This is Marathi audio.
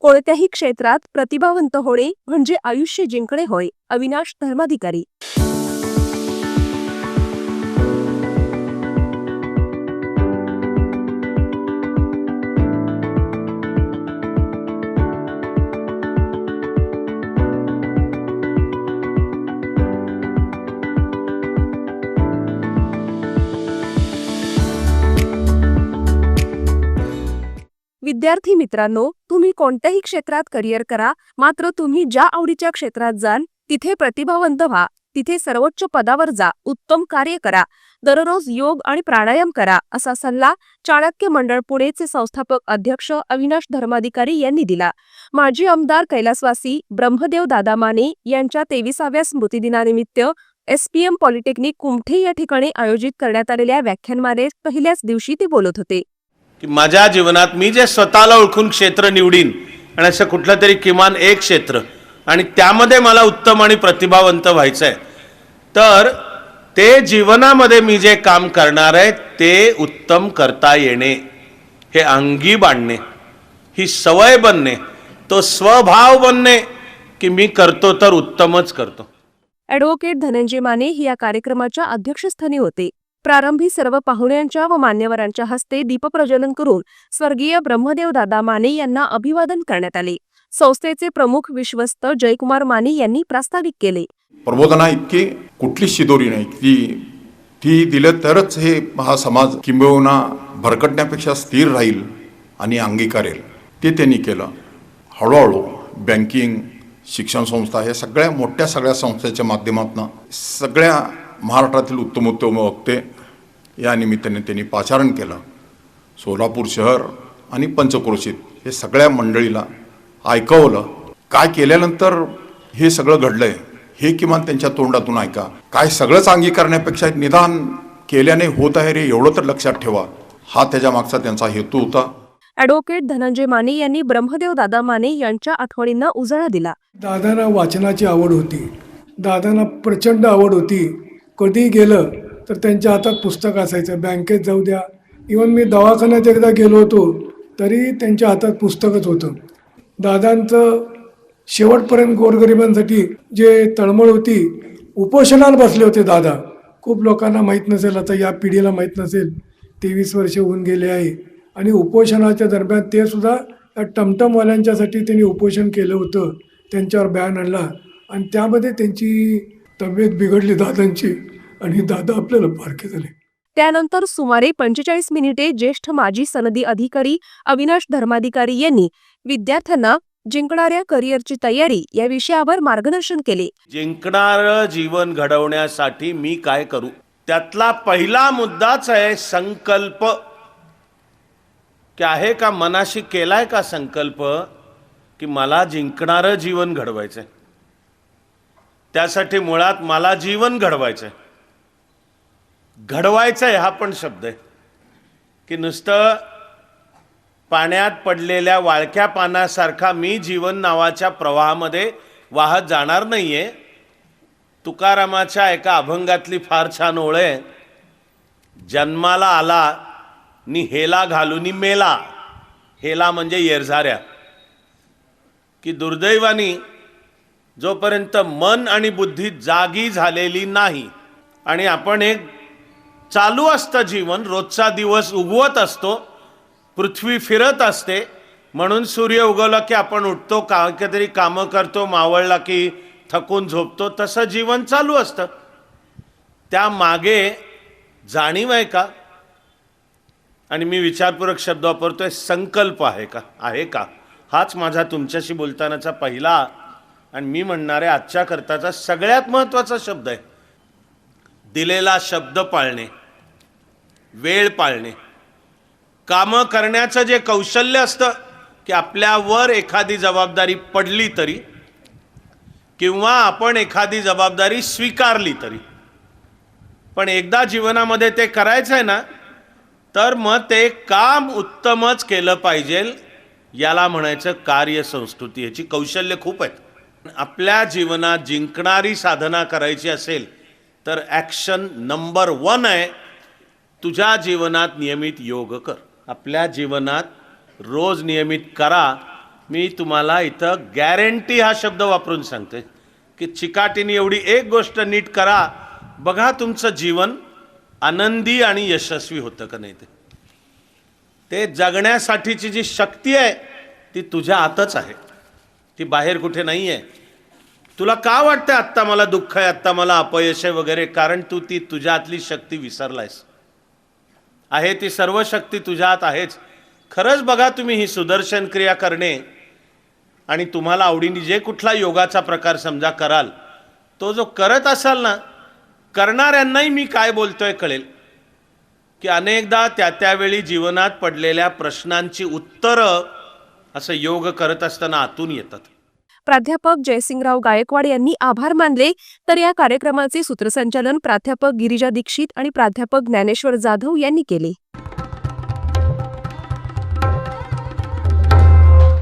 कोणत्याही क्षेत्रात प्रतिभावंत होणे म्हणजे आयुष्य जिंकणे होय. अविनाश धर्माधिकारी. विद्यार्थी मित्रांनो तुम्ही कोणत्याही क्षेत्रात करिअर करा मात्र तुम्ही ज्या आवडीच्या क्षेत्रात जाल तिथे प्रतिभावंत व्हा. तिथे सर्वोच्च पदावर जा. उत्तम कार्य करा. दररोज योग आणि प्राणायाम करा असा सल्ला चाणक्य मंडळ पुणेचे संस्थापक अध्यक्ष अविनाश धर्माधिकारी यांनी दिला. माजी आमदार कैलासवासी ब्रह्मदेव दादा माने यांच्या तेविसाव्या स्मृतिदिनानिमित्त एसपीएम पॉलिटेक्निक कुमठे या ठिकाणी आयोजित करण्यात आलेल्या व्याख्यानमालेत पहिल्याच दिवशी ते बोलत होते. की माझ्या जीवनात मी जे स्वतःला ओळखून क्षेत्र निवडीन आणि असं कुठलं तरी किमान एक क्षेत्र आणि त्यामध्ये मला उत्तम आणि प्रतिभावंत व्हायचं आहे तर ते जीवनामध्ये मी जे काम करणार आहे ते उत्तम करता येणे हे अंगी बांधणे ही सवय बनणे तो स्वभाव बनणे की मी करतो तर उत्तमच करतो. ॲडव्होकेट धनंजय माने ही या कार्यक्रमाच्या अध्यक्षस्थानी होते. प्रारंभी सर्व पाहुण्यांच्या व मान्यवरांच्या हस्ते दीपप्रज्वलन करून स्वर्गीय ब्रह्मदेव दादा माने यांना अभिवादन करण्यात आले. संस्थेचे प्रमुख विश्वस्त जयकुमार माने यांनी प्रास्ताविक केले. प्रबोधना इतकी कुठलीच शिदोरी नाही ती ती दिलं तरच हे हा समाज किंबहुना भरकटण्यापेक्षा स्थिर राहील आणि अंगीकारेल. ते त्यांनी केलं. हळूहळू बँकिंग शिक्षण संस्था हे सगळ्या मोठ्या सगळ्या संस्थेच्या माध्यमातून सगळ्या महाराष्ट्रातील उत्तम उत्तम वक्ते या निमित्ताने त्यांनी पाचारण केलं. सोलापूर शहर आणि पंचक्रोशीत हे सगळ्या मंडळीला ऐकवलं. काय केल्यानंतर हे सगळं घडलंय हे किमान त्यांच्या तोंडातून ऐका. काय सगळंच अंगीकारण्यापेक्षा निदान केल्याने होत आहे रे एवढं तर लक्षात ठेवा. हा त्याच्या मागचा त्यांचा हेतू होता. ॲडव्होकेट धनंजय माने यांनी ब्रह्मदेव दादा माने यांच्या आठवणींना उजाळा दिला. दादांना वाचनाची आवड होती. दादांना प्रचंड आवड होती. कधी गेलं तर त्यांच्या हातात पुस्तक असायचं. बँकेत जाऊ द्या. इवन मी दवाखान्यात एकदा गेलो होतो तरी त्यांच्या हातात पुस्तकच होतं. दादांचं शेवटपर्यंत गोरगरिबांसाठी जे तळमळ होती उपोषणाला बसले होते दादा. खूप लोकांना माहीत नसेल आता या पिढीला माहीत नसेल. तेवीस वर्ष होऊन गेले आहे. आणि उपोषणाच्या दरम्यान ते सुद्धा त्या टमटमवाल्यांच्यासाठी त्यांनी उपोषण केलं होतं. त्यांच्यावर बॅन आणला. आणि त्यामध्ये त्यांची तब्येत बिघडली दादांची आणि दादा आपल्याला पारखे झाले. त्यानंतर सुमारे पंचेचाळीस मिनिटे ज्येष्ठ माजी सनदी अधिकारी अविनाश धर्माधिकारी यांनी विद्यार्थ्यांना जिंकणाऱ्या करिअरची तयारी या विषयावर मार्गदर्शन केले. जिंकणारं जीवन घडवण्यासाठी मी काय करू? त्यातला पहिला मुद्दाच आहे संकल्प. की आहे का मनाशी केलाय का संकल्प? की मला जिंकणारं जीवन घडवायचंय. त्यासाठी मुळात मला जीवन घडवायचं आहे घडवायचं आहे हा पण शब्द आहे. की नुसतं पाण्यात पडलेल्या वाळक्या पानासारखा मी जीवन नावाच्या प्रवाहामध्ये वाहत जाणार नाही आहे तुकारामाच्या एका अभंगातली फार छान ओळ आहे. जन्माला आला नि हेला घालून मेला. हेला म्हणजे येरझाऱ्या. की दुर्दैवानी जोपर्यंत मन आणि बुद्धी जागी झालेली नाही आणि आपण एक चालू असतं जीवन रोजचा दिवस उगवत असतो पृथ्वी फिरत असते म्हणून सूर्य उगवला की आपण उठतो का काहीतरी कामं करतो मावळला की थकून झोपतो तसं जीवन चालू असतं. त्या मागे जाणीव आहे का? आणि मी विचारपूरक शब्द वापरतोय संकल्प आहे का? आहे का? हाच माझा तुमच्याशी बोलतानाचा पहिला आणि मी म्हणणाऱ्या आजच्या करताचा सगळ्यात महत्त्वाचा शब्द आहे. दिलेला शब्द पाळणे. वेळ पाळणे. कामं करण्याचं जे कौशल्य असतं की आपल्यावर एखादी जबाबदारी पडली तरी किंवा आपण एखादी जबाबदारी स्वीकारली तरी. पण एकदा जीवनामध्ये ते करायचं आहे ना तर मग ते काम उत्तमच केलं पाहिजे याला म्हणायचं कार्यसंस्कृती. याची कौशल्य खूप आहेत. आपल्या जीवनात जिंकणारी साधना करायची असेल तर ॲक्शन नंबर वन आहे तुझ्या जीवनात नियमित योग कर. आपल्या जीवनात रोज नियमित करा. मी तुम्हाला इथं गॅरंटी हा शब्द वापरून सांगते की चिकाटीने एवढी एक गोष्ट नीट करा. बघा तुमचं जीवन आनंदी आणि यशस्वी होतं का नाही ते. ते जगण्यासाठीची जी शक्ती आहे ती तुझ्या आतच आहे. ती बाहेर कुठे नाही आहे तुला का वाटतं आत्ता मला दुःख आहे आत्ता मला अपयश आहे वगैरे? कारण तू ती तुझ्या आतली शक्ती विसरलायस. आहे ती सर्व शक्ती तुझ्या आत आहेच. खरंच बघा तुम्ही ही सुदर्शन क्रिया करणे आणि तुम्हाला आवडीने जे कुठला योगाचा प्रकार समजा कराल तो जो करत असाल ना करणाऱ्यांनाही मी काय बोलतोय कळेल. की अनेकदा त्या त्यावेळी जीवनात पडलेल्या प्रश्नांची उत्तरं असं योग करत असताना आतून येतात. प्राध्यापक जयसिंगराव गायकवाड यांनी आभार मानले. तर या कार्यक्रमाचे सूत्रसंचालन प्राध्यापक गिरिजा दीक्षित आणि प्राध्यापक ज्ञानेश्वर जाधव यांनी केले.